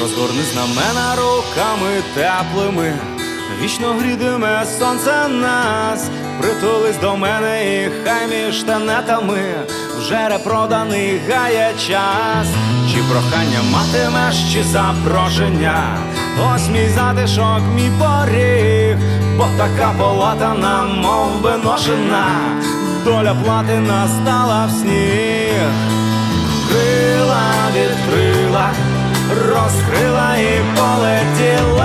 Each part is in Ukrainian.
Розгорни знамена руками теплими, вічно грідиме сонце нас, притулись до мене і хай між тенетами вже репроданий гає час, чи прохання матимеш, чи запрошення, ось мій затишок, мій поріг, бо така полатана, мов би ношена, доля плати настала в сніг. Крила відкрила, розкрила і полетіла.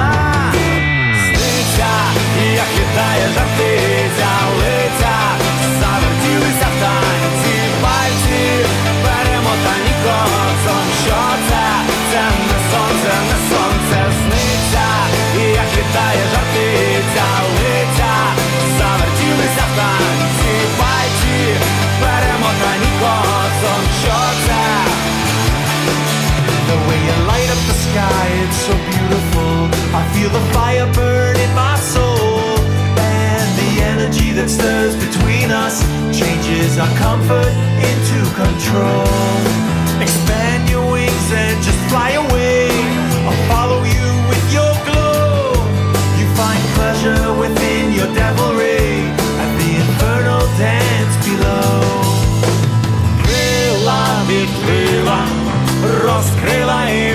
feel the fire burn in my soul. And the energy that stirs between us changes our comfort into control. Expand your wings and just fly away. I'll follow you with your glow. You find pleasure within your devilry at the infernal dance below. Крила відкрила, розкрила і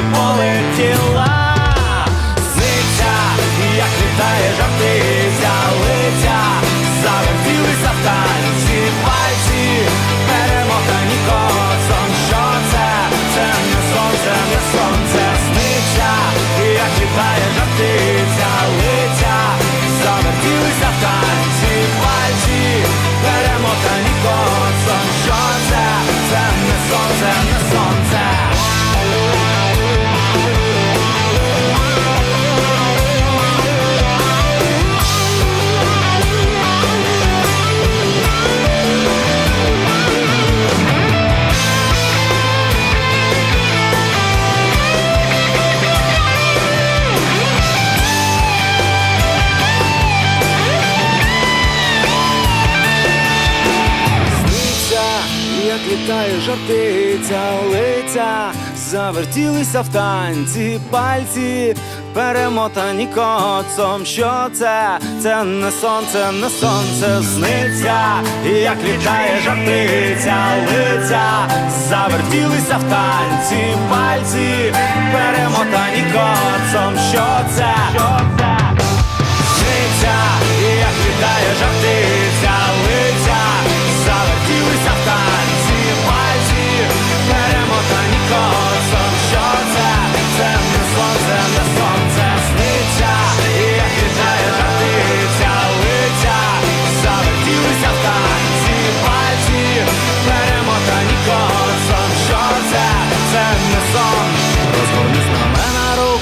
як літає жартиця, лиця, завертілися в танці, пальці, перемотані коцом. Що це? Це не сонце, не сонце сниться, як літає жартиця, лиця, завертілися в танці, пальці,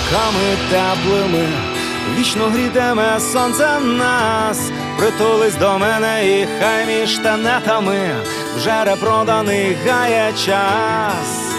руками теплими. Вічно грітиме сонце нас, притулись до мене і хай між тенетами вже репроданий гає час.